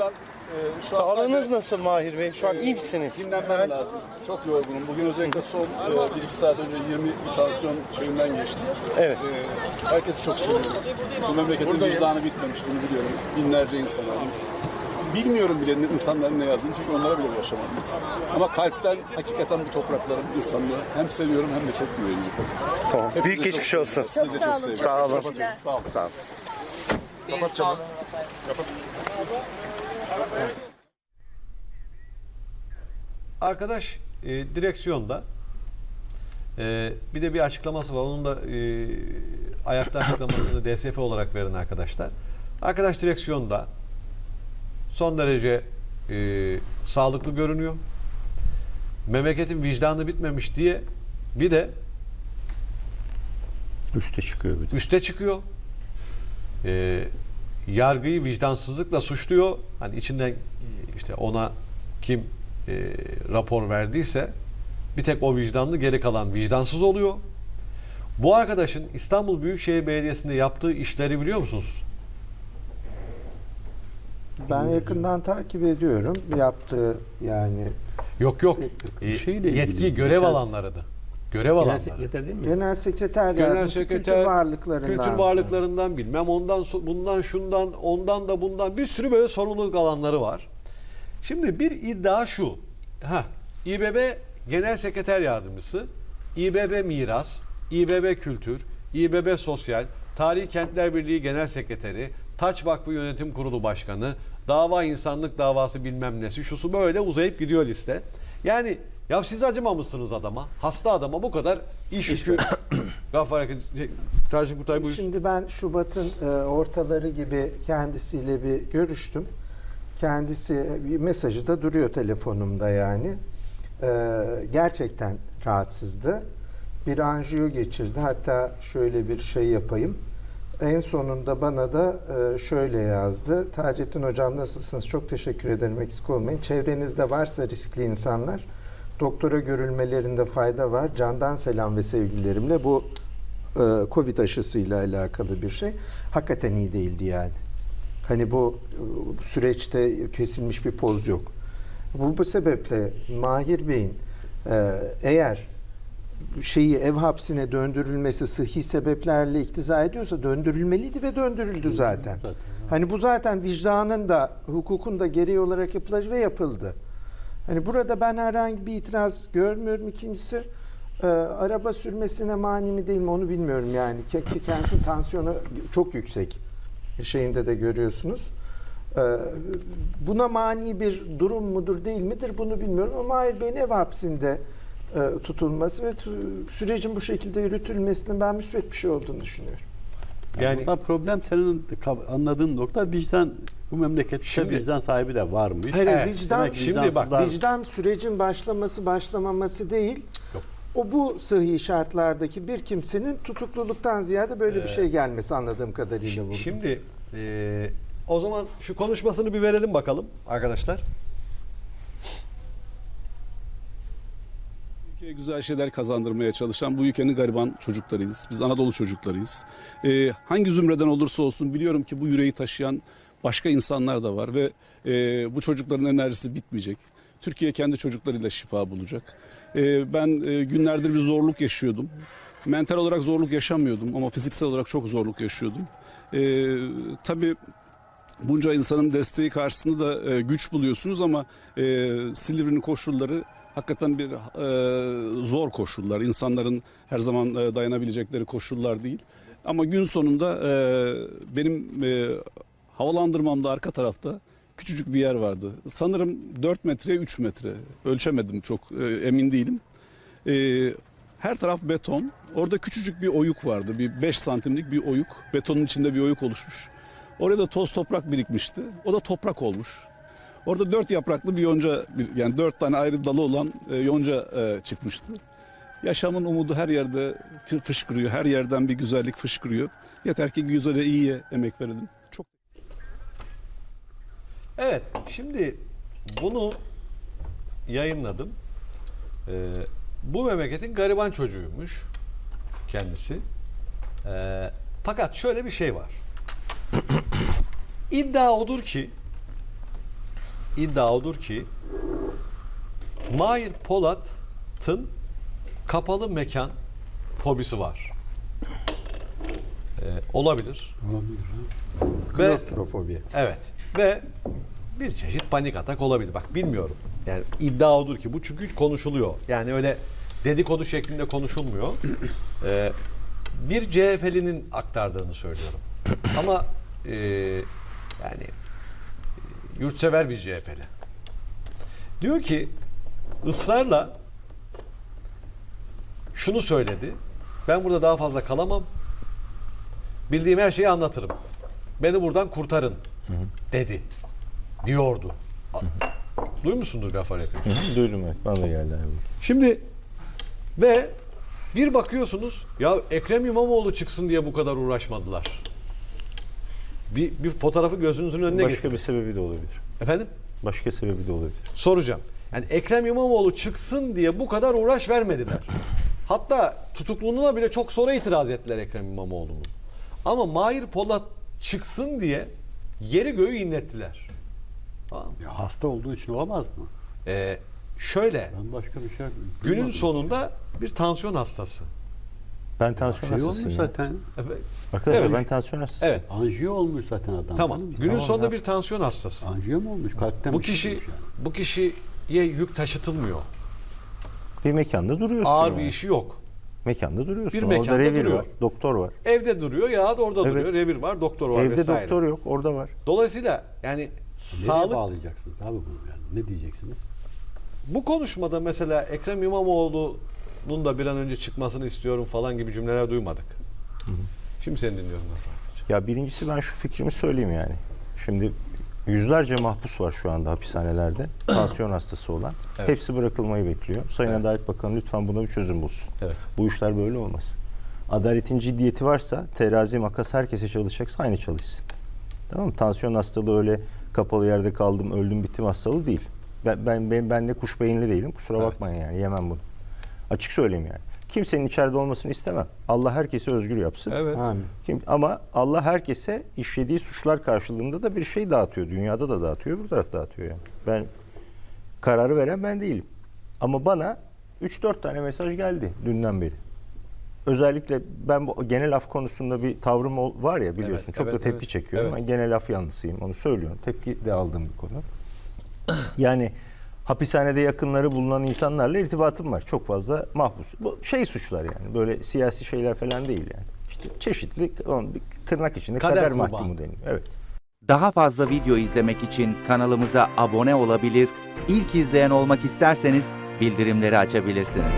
açıdan e, şu an Sağlığınız sadece nasıl Mahir Bey? Şu an iyi misiniz? dinlenmem lazım. Çok yorgunum. Bugün özellikle son 1-2 saat önce 20 bir tansiyon şeyinden geçti. Evet. E, herkesi çok seviyorum. Bu memleketin vicdanı bitmemiş bunu biliyorum. Binlerce insan var. Bilmiyorum bile insanların ne yazdığını çünkü onlara bile ulaşamadım. Ama kalpten hakikaten bu toprakların insanlığı hem seviyorum hem de çok güveniyorum. Tamam. Büyük geçmiş olsun. Sizi de Çok sağ olun. seviyorum. Sağ olun. Sağ olun. Sağ olun. Kapat camı. Arkadaş e, direksiyonda e, bir de bir açıklaması var. Onun da e, ayakta açıklamasını DSF olarak verin arkadaşlar. Arkadaş direksiyonda son derece e, sağlıklı görünüyor. Memleketin vicdanı bitmemiş diye bir de Üste çıkıyor bir de. üste çıkıyor. E, yargıyı vicdansızlıkla suçluyor. Hani içinden işte ona kim e, rapor verdiyse bir tek o vicdanlı geri kalan vicdansız oluyor. Bu arkadaşın İstanbul Büyükşehir Belediyesi'nde yaptığı işleri biliyor musunuz? Ben yakından takip ediyorum. Yaptığı yani Yok yok. İlgili, yetki görev alanlarıydı. Görev Genel alanları. sekreter değil mi? genel sekreter Genel yardımcısı sekreter, kültür varlıklarından. kültür varlıklarından bilmem ondan bundan şundan ondan da bundan bir sürü böyle sorumluluk alanları var. Şimdi bir iddia şu. Ha, İBB Genel Sekreter Yardımcısı, İBB Miras, İBB Kültür, İBB Sosyal, Tarihi Kentler Birliği Genel Sekreteri, Taç Vakfı Yönetim Kurulu Başkanı, dava insanlık davası bilmem nesi, şusu böyle uzayıp gidiyor liste. Yani ya siz acımamışsınız adama, hasta adama bu kadar iş yükü. Gaffar şey, Kutay buyursun. Şimdi ben Şubat'ın e, ortaları gibi kendisiyle bir görüştüm. Kendisi bir mesajı da duruyor telefonumda yani. E, gerçekten rahatsızdı. Bir anjiyo geçirdi. Hatta şöyle bir şey yapayım. En sonunda bana da e, şöyle yazdı. Taceddin Hocam nasılsınız? Çok teşekkür ederim. Eksik olmayın. Çevrenizde varsa riskli insanlar doktora görülmelerinde fayda var. Candan selam ve sevgilerimle bu e, Covid aşısıyla alakalı bir şey. Hakikaten iyi değildi yani. Hani bu e, süreçte kesilmiş bir poz yok. Bu, bu sebeple Mahir Bey'in e, eğer şeyi ev hapsine döndürülmesi sıhhi sebeplerle iktiza ediyorsa döndürülmeliydi ve döndürüldü zaten. Hani bu zaten vicdanın da hukukun da gereği olarak yapılacak ve yapıldı. Hani burada ben herhangi bir itiraz görmüyorum. İkincisi e, araba sürmesine mani mi değil mi onu bilmiyorum yani. Ke- Kendisinin tansiyonu çok yüksek. Şeyinde de görüyorsunuz. E, buna mani bir durum mudur değil midir bunu bilmiyorum ama Mahir Bey'in ev hapsinde e, tutulması ve sürecin bu şekilde yürütülmesinin ben müsbet bir şey olduğunu düşünüyorum. Yani Burada problem senin anladığın nokta vicdan bu memlekette Şimdi- vicdan sahibi de varmış. Hayır, Evet, vicdan, demek şimdi bak, vicdan sürecin başlaması başlamaması değil. Yok. O bu sıhhi şartlardaki bir kimsenin tutukluluktan ziyade böyle bir şey gelmesi anladığım kadarıyla burada. Şimdi e, o zaman şu konuşmasını bir verelim bakalım arkadaşlar. Ülkeye güzel şeyler kazandırmaya çalışan bu ülkenin gariban çocuklarıyız. Biz Anadolu çocuklarıyız. Ee, hangi zümreden olursa olsun biliyorum ki bu yüreği taşıyan başka insanlar da var ve e, bu çocukların enerjisi bitmeyecek. Türkiye kendi çocuklarıyla şifa bulacak. Ee, ben e, günlerdir bir zorluk yaşıyordum. Mental olarak zorluk yaşamıyordum ama fiziksel olarak çok zorluk yaşıyordum. Ee, tabii bunca insanın desteği karşısında da e, güç buluyorsunuz ama e, Silivri'nin koşulları hakikaten bir e, zor koşullar. İnsanların her zaman e, dayanabilecekleri koşullar değil. Ama gün sonunda e, benim e, havalandırmamda arka tarafta küçücük bir yer vardı. Sanırım 4 metre 3 metre. Ölçemedim çok e, emin değilim. E, her taraf beton. Orada küçücük bir oyuk vardı. Bir 5 santimlik bir oyuk. Betonun içinde bir oyuk oluşmuş. Oraya da toz toprak birikmişti. O da toprak olmuş. Orada dört yapraklı bir yonca, yani dört tane ayrı dalı olan e, yonca e, çıkmıştı. Yaşamın umudu her yerde fı- fışkırıyor. Her yerden bir güzellik fışkırıyor. Yeter ki güzele iyiye emek verelim. Evet, şimdi bunu yayınladım. Ee, bu memleketin gariban çocuğuymuş kendisi. Ee, fakat şöyle bir şey var. İddia odur ki iddia odur ki Mahir Polat'ın kapalı mekan fobisi var. Ee, olabilir. Olabilir. Klostrofobi. evet ve bir çeşit panik atak olabilir. Bak bilmiyorum. Yani iddia odur ki bu çünkü konuşuluyor. Yani öyle dedikodu şeklinde konuşulmuyor. Ee, bir CHP'linin aktardığını söylüyorum. Ama e, yani e, yurtsever bir CHP'li. Diyor ki ısrarla şunu söyledi. Ben burada daha fazla kalamam. Bildiğim her şeyi anlatırım. Beni buradan kurtarın dedi. Diyordu. Duymuşsundur Gafar Yakın. Duydum evet. Bana da geldi abi. Şimdi ve bir bakıyorsunuz ya Ekrem İmamoğlu çıksın diye bu kadar uğraşmadılar. Bir, bir fotoğrafı gözünüzün önüne Başka getirin. bir sebebi de olabilir. Efendim? Başka sebebi de olabilir. Soracağım. Yani Ekrem İmamoğlu çıksın diye bu kadar uğraş vermediler. Hatta tutukluğuna bile çok sonra itiraz ettiler Ekrem İmamoğlu'nun. Ama Mahir Polat çıksın diye yeri göğü inlettiler. Tamam mı? Ya hasta olduğu için olamaz mı? Ee, şöyle Ben başka bir şey günün duymadım. sonunda bir tansiyon hastası. Ben tansiyon şey hastasıyım. olmuş ya. zaten. Evet. Arkadaşlar Evet. ben tansiyon hastasıyım. Evet. Anjiyo olmuş zaten adam. Tamam. Günün Tamam sonunda ya. bir tansiyon hastası. Anjiyo mu olmuş? Kalpten Bu bir şey kişi olmuş yani. bu kişiye yük taşıtılmıyor. Bir mekanda duruyorsun. Ağır yani. bir işi yok. Mekanda duruyorsun. Bir Orada mekanda revir duruyor. var. Doktor var. Evde duruyor ya da orada Evet. duruyor. Revir var, doktor var Evde vesaire. doktor yok. Orada var. Dolayısıyla yani Nereye sağlık bağlayacaksınız abi bunu yani? Ne diyeceksiniz? bu konuşmada mesela Ekrem İmamoğlu'nun da bir an önce çıkmasını istiyorum falan gibi cümleler duymadık. Şimdi seni dinliyorum. Ya birincisi ben şu fikrimi söyleyeyim yani. Şimdi yüzlerce mahpus var şu anda hapishanelerde. tansiyon hastası olan. Evet. Hepsi bırakılmayı bekliyor. Sayın Adalet Bakanı lütfen buna bir çözüm bulsun. Evet. Bu işler böyle olmaz. Adaletin ciddiyeti varsa terazi makas herkese çalışacaksa aynı çalışsın. Tamam mı? Tansiyon hastalığı öyle kapalı yerde kaldım öldüm bittim hastalığı değil. Ben ben ben, ben de kuş beyinli değilim. Kusura Evet. bakmayın yani yemem bunu. Açık söyleyeyim yani. Kimsenin içeride olmasını istemem. Allah herkesi özgür yapsın. Evet. Amin. Kim, ama Allah herkese işlediği suçlar karşılığında da bir şey dağıtıyor. Dünyada da dağıtıyor, burada da dağıtıyor yani. Ben kararı veren ben değilim. Ama bana 3-4 tane mesaj geldi dünden beri. Özellikle ben bu genel af konusunda bir tavrım var ya biliyorsun. Evet, çok evet, da tepki evet. çekiyorum. Evet. Ben genel af yanlısıyım. Onu söylüyorum. Tepki de aldığım bir konu. Yani hapishanede yakınları bulunan insanlarla irtibatım var. Çok fazla mahpus. Bu şey suçlar yani. Böyle siyasi şeyler falan değil yani. İşte çeşitli onun bir tırnak içinde Kader kader, mahkumu deniyor. Evet. Daha fazla video izlemek için kanalımıza abone olabilir, ilk izleyen olmak isterseniz bildirimleri açabilirsiniz.